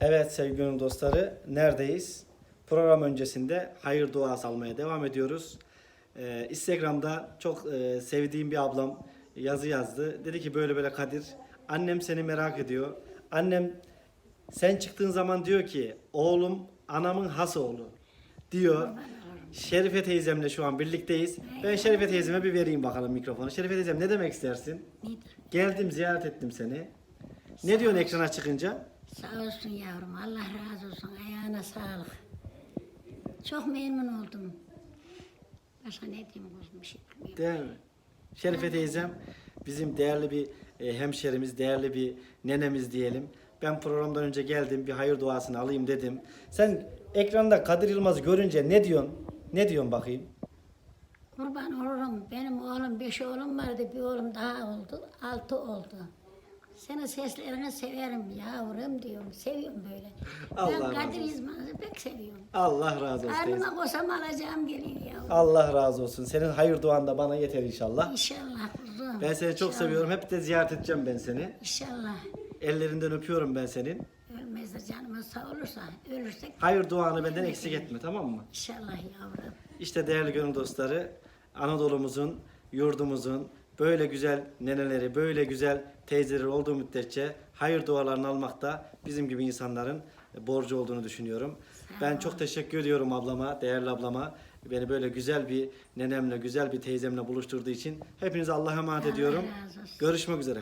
Evet sevgili dostları neredeyiz? Program öncesinde hayır duası almaya devam ediyoruz. Ee, Instagram'da çok e, sevdiğim bir ablam yazı yazdı. Dedi ki böyle böyle Kadir annem seni merak ediyor. Annem sen çıktığın zaman diyor ki oğlum anamın has oğlu diyor. Şerife teyzemle şu an birlikteyiz. Ben Şerife teyzeme bir vereyim bakalım mikrofonu. Şerife teyzem ne demek istersin? Geldim ziyaret ettim seni. Ne diyorsun ekrana çıkınca? Sağ olsun yavrum. Allah razı olsun. Ayağına sağlık. Çok memnun oldum. Başka ne diyeyim kuzum bir şey bilmiyorum. Değil mi? Şerife teyzem bizim değerli bir e, hemşerimiz, değerli bir nenemiz diyelim. Ben programdan önce geldim, bir hayır duasını alayım dedim. Sen ekranda Kadir Yılmaz'ı görünce ne diyorsun? Ne diyorsun bakayım? Kurban olurum. Benim oğlum, beş oğlum vardı. Bir oğlum daha oldu. Altı oldu. Senin seslerini severim yavrum diyorum. Seviyorum böyle. Allah ben Kadir. Yılmaz'ı pek seviyorum. Allah razı olsun. Karnıma kosam alacağım geliyor yavrum. Allah razı olsun. Senin hayır duan da bana yeter inşallah. İnşallah kuzum. Ben seni çok İnşallah. seviyorum. Hep de ziyaret edeceğim ben seni. İnşallah. Ellerinden öpüyorum ben senin. Ölmez de canımız sağ olursa, ölürsek Hayır duanı benden eksik etme tamam mı? inşallah yavrum. İşte değerli gönül dostları, Anadolu'muzun, yurdumuzun böyle güzel neneleri, böyle güzel teyzeleri olduğu müddetçe hayır dualarını almak da bizim gibi insanların borcu olduğunu düşünüyorum. Ben çok teşekkür ediyorum ablama, değerli ablama. Beni böyle güzel bir nenemle, güzel bir teyzemle buluşturduğu için hepinize Allah'a emanet ediyorum. Görüşmek üzere.